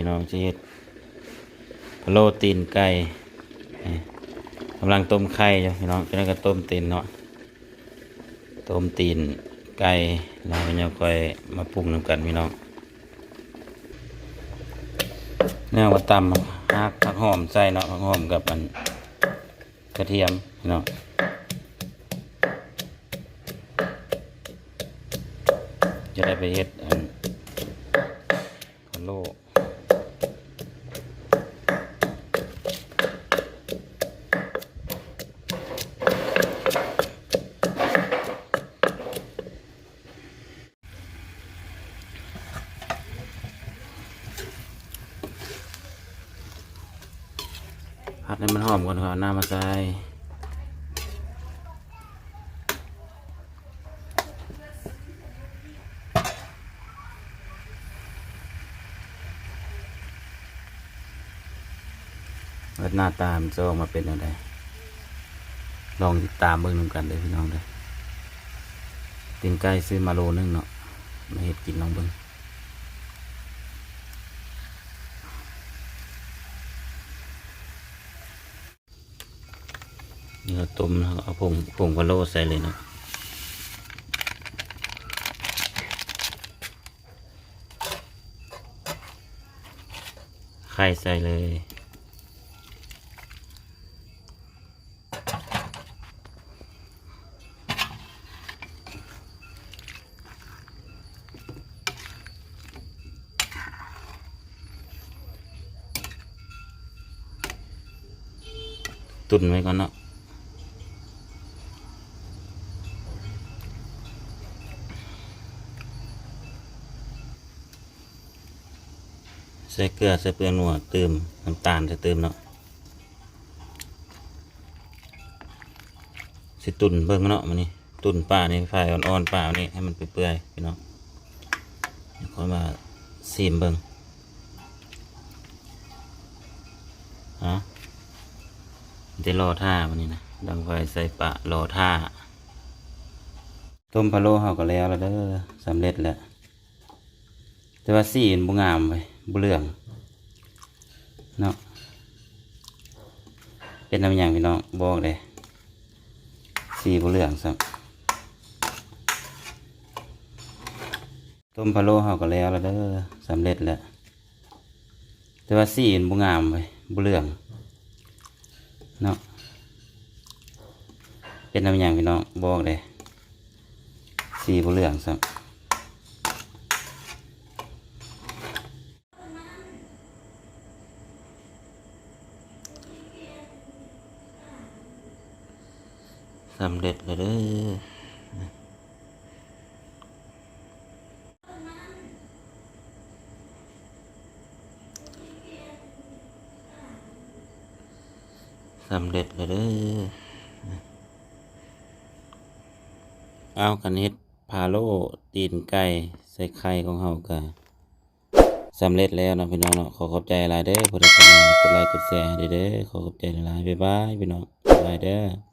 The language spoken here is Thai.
พี่น้องจะเฮ็ดพะโล้ตีนไก่กำลังต้มไข่อยู่พี่น้องจะได้ก็ต้มตีนเนาะต้มตีนไก่แล้วก็ยังค่อยมาปรุงนำกันพี่น้องแนวว่าตำฮักผักหอมใส่เนาะผักหอมกับอันกระเทียมพี่น้องจะได้ไปเฮ็ดอันพะโล่ ผัดให้มันหอมก่อนครับน้ำมาใส่ว่าหน้าตามันจะออกมาเป็นยังไงลองติดตามเบิ่งนำกันเลยพี่น้องเลยตีนไก่ซื้อมาโลนึงเนาะมาเห็ดกินลองเบิ่ง เราต้มแล้วก็เอาผงผงพะโลใส่เลยนะไข่ใส่เลยตุนไว้ก่อนเนาะ ส่เกลือใส่เปลือกหนัวเติมน้ำตาลจะเติมเนาะสิตุนเบิ่งเนาะมันนี่ตุนป่านี่ไฟอ่อนๆป่านี่ให้มันเปื่อยๆพี่น้องค่อยมาซีมเบิ่งฮะจะรอท่ามันนี่นะดังไฟใส่ปะรอท่า ต้มพะโล้เฮาก็แล้วแล้วเด้อสำเร็จแล้วแต่ว่าสีมันบ่งามไป บเหลืองเนาะเป็นน้ำยางพี่น้องบอกเลยสีบเหลืองซัต้มพะโล้เฮาก็แล้วแล้วเด้อสำเร็จแล้วแต่ว่าสีมันบ่งามไปบ่เหลืองเนาะเป็นน้ำยางพี่น้องบอกเลยสีบเหลืองสัก สำเร็จเลยเด้อสำเร็จเลยเด้อเอากันเฮ็ดพาโลตีนไก่ใส่ไข่ของเฮากะสำเร็จแล้วนะพี่น้องเนาะขอขอบใจหลายเด้อผู้ใดเข้ามากดไลค์กดแชร์ให้เด้อขอขอบใจหลายบ๊ายบายพี่น้องบ๊ายบายเด้อ